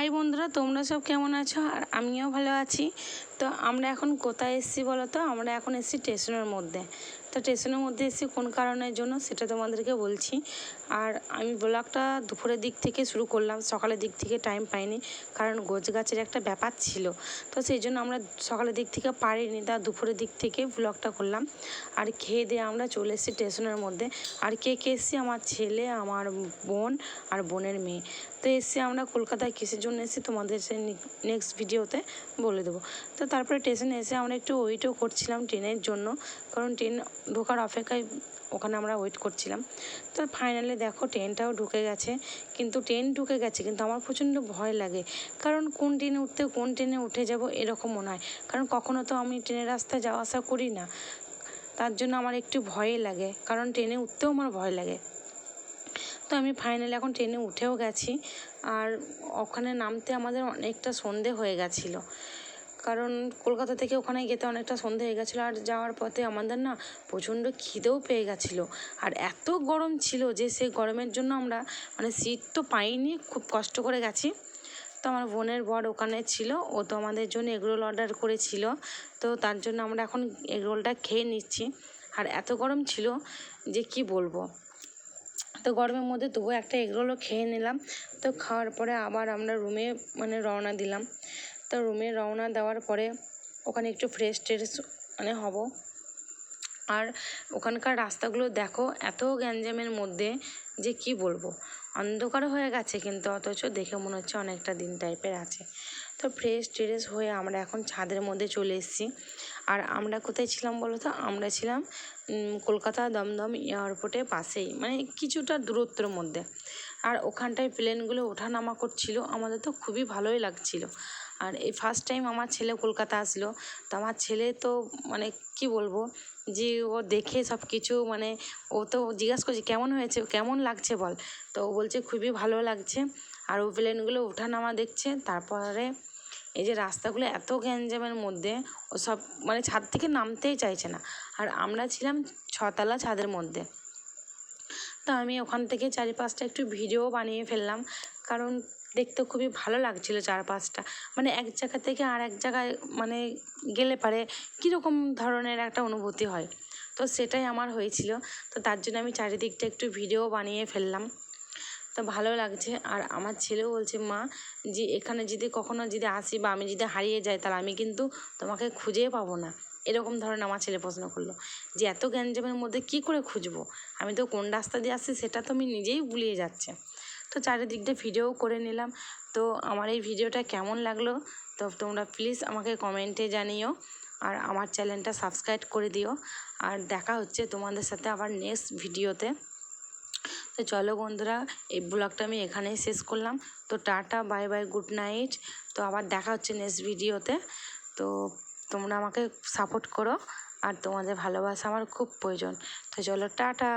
High বন্ধুরা তোমরা সব কেমন আছো? আর আমিও ভালো আছি। তো আমরা এখন কোথায় এসেছি বলো তো? আমরা এখন এসেছি স্টেশনের মধ্যে। তো স্টেশনের মধ্যে এসেছি কোন কারণের জন্য? সেটা তোমাদেরকে বলছি। আর আমি ব্লগটা দুপুরের দিক থেকে শুরু করলাম। সকালের দিক থেকে টাইম পাইনি, কারণ গোছ গাছের একটা ব্যাপার ছিল। তো সেই জন্য আমরা সকালের দিক থেকে পারিনি, তা দুপুরের দিক থেকে ব্লগটা করলাম। আর খেয়ে দিয়ে আমরা চলে এসেছি স্টেশনের মধ্যে। আর কে কে এসেছি? আমার ছেলে, আমার বোন আর বোনের মেয়ে। তো এসে আমরা কলকাতায় কিসের জন্য এসেছি? তোমাদের সে নেক্সট ভিডিওতে বলে দেবো। তো তারপরে স্টেশনে এসে আমরা একটু ওয়েটও করছিলাম ট্রেনের জন্য। কারণ ট্রেন ঢোকার অপেক্ষায় ওখানে আমরা ওয়েট করছিলাম। তো ফাইনালি দেখো ট্রেনটাও ঢুকে গেছে। কিন্তু ট্রেন ঢুকে গেছে, কিন্তু আমার প্রচণ্ড ভয় লাগে। কারণ কোন ট্রেনে উঠতে, কোন ট্রেনে উঠে যাব এরকম মনে হয়। কারণ কখনো তো আমি ট্রেনের রাস্তায় যাওয়া আসা করি না। তার জন্য আমার একটু ভয়ই লাগে। কারণ ট্রেনে উঠতেও আমার ভয় লাগে। তো আমি ফাইনালি এখন ট্রেনে উঠেও গেছি। আর ওখানে নামতে আমাদের অনেকটা সন্ধে হয়ে গেছিল। কারণ কলকাতা থেকে ওখানে যেতে অনেকটা সন্ধে হয়ে গেছিল আর যাওয়ার পথে আমাদের না প্রচণ্ড খিদেও পেয়ে গেছিল। আর এত গরম ছিল যে সে গরমের জন্য আমরা মানে সিট তো পাইনি, খুব কষ্ট করে গেছি। তো আমার বোনের বর ওখানে ছিল, ও তো আমাদের জন্য এগরোল অর্ডার করেছিল। তো তার জন্য আমরা এখন এগরোলটা খেয়ে নিচ্ছি। আর এত গরম ছিল যে কি বলব? তো গরমের মধ্যে তবুও একটা এগরোলও খেয়ে নিলাম। তো খাওয়ার পরে আবার আমরা রুমে মানে রওনা দিলাম। তো রুমে রওনা দেওয়ার পরে ওখানে একটু ফ্রেশ ট্রেশ মানে হব। আর ওখানকার রাস্তাগুলো দেখো, এত গ্যাঞ্জামের মধ্যে যে কি বলব? অন্ধকার হয়ে গেছে কিন্তু অথচ দেখে মনে হচ্ছে অনেকটা দিন টাইপের আছে। তো ফ্রেশ ট্রেশ হয়ে আমরা এখন ছাদের মধ্যে চলে এসেছি। আর আমরা কোথায় ছিলাম বলো তো? আমরা ছিলাম কলকাতা দমদম এয়ারপোর্টের পাশেই মানে কিছুটা দূরত্বের মধ্যে। আর ওখানটায় প্লেনগুলো ওঠানামা করছিল, আমাদের তো খুবই ভালোই লাগছিল। আর এই ফার্স্ট টাইম আমার ছেলে কলকাতা আসলো, তো আমার ছেলে তো মানে কি বলব? যে ও দেখে সব কিছু মানে ও তো জিজ্ঞাসা করছে, কেমন হয়েছে? কেমন লাগছে বল? তো ও বলছে, খুবই ভালো লাগছে। আর ও প্লেনগুলো ওঠানামা দেখছে। তারপরে এই যে রাস্তাগুলো এত গ্যাঞ্জামের মধ্যে, ও সব মানে ছাদ থেকে নামতেই চাইছে না। আর আমরা ছিলাম ছতলা ছাদের মধ্যে। তো আমি ওখান থেকে চারিপাশটা একটু ভিডিও বানিয়ে ফেললাম। কারণ দেখতে খুবই ভালো লাগছিল চারপাশটা। মানে এক জায়গা থেকে আর এক জায়গায় মানে গেলে পারে কীরকম ধরনের একটা অনুভূতি হয়। তো সেটাই আমার হয়েছিল। তো তার জন্য আমি চারিদিকটা একটু ভিডিও বানিয়ে ফেললাম। তো ভালো লাগছে। আর আমার ছেলেও বলছে, মা, যে এখানে যদি কখনো যদি আসি বা আমি যদি হারিয়ে যাই, তাহলে আমি কিন্তু তোমাকে খুঁজে পাবো না। এরকম ধরনের আমার ছেলে প্রশ্ন করল, যে এত গ্যাঞ্জামের মধ্যে কী করে খুঁজবো? আমি তো কোন রাস্তা দিয়ে আসছি সেটা তো আমি নিজেই গুলিয়ে যাচ্ছে। তো চারিদিকটা ভিডিও করে নিলাম। তো আমার এই ভিডিওটা কেমন লাগল? তো তোমরা প্লিজ আমাকে কমেন্টে জানিও আর আমার চ্যানেলটা সাবস্ক্রাইব করে দিও। আর দেখা হচ্ছে তোমাদের সাথে আবার নেক্সট ভিডিওতে তো। চলো বন্ধুরা, এই ব্লগটা আমি এখানেই শেষ করলাম। তো tata bye bye good night তো আবার দেখা হচ্ছে নেক্সট ভিডিওতে তো তোমরা আমাকে সাপোর্ট করো আর তোমাদের ভালোবাসা আমার খুব প্রয়োজন। তো চলো টাটা।